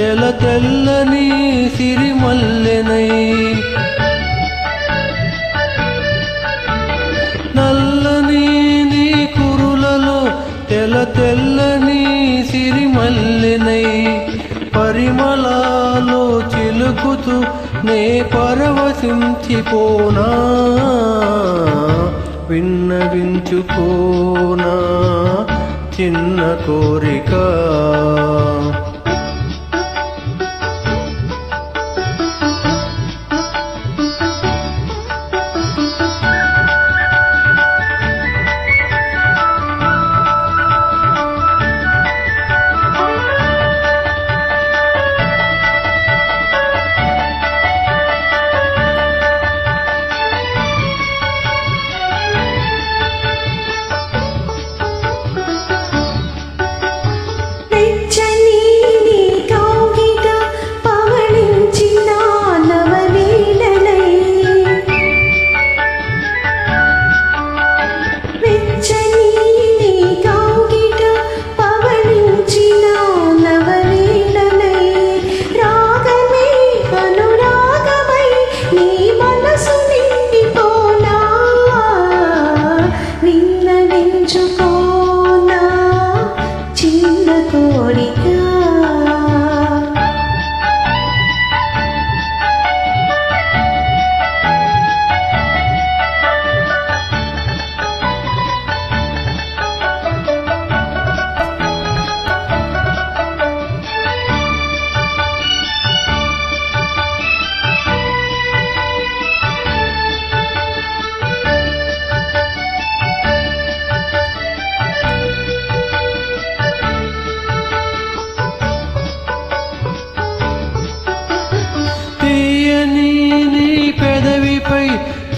తెల తెల్లని సిరిమల్లెనై. నల్లని నీ కురులలో తెల తెల్లని సిరిమల్లెనై. పరిమళాలో చిలుకుతూ నే పరవశించిపోనా? విన్నవించుకోనా చిన్న కోరిక?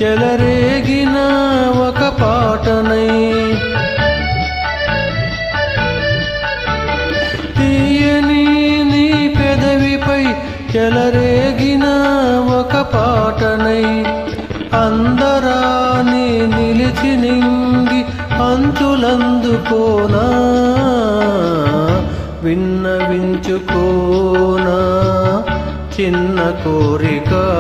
చెలరేగిన ఒక పాటనై. తీయని నీ పెదవిపై చెలరేగిన ఒక పాటనై. అందరాని నిలిచి నింగి అంచులందుకోనా. విన్నవించుకోనా చిన్న కోరిక.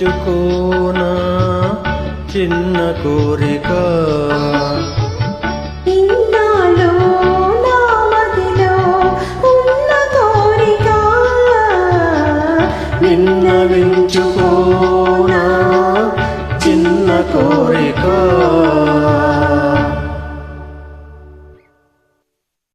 తీర్చుకోనా చిన్న కోరిక.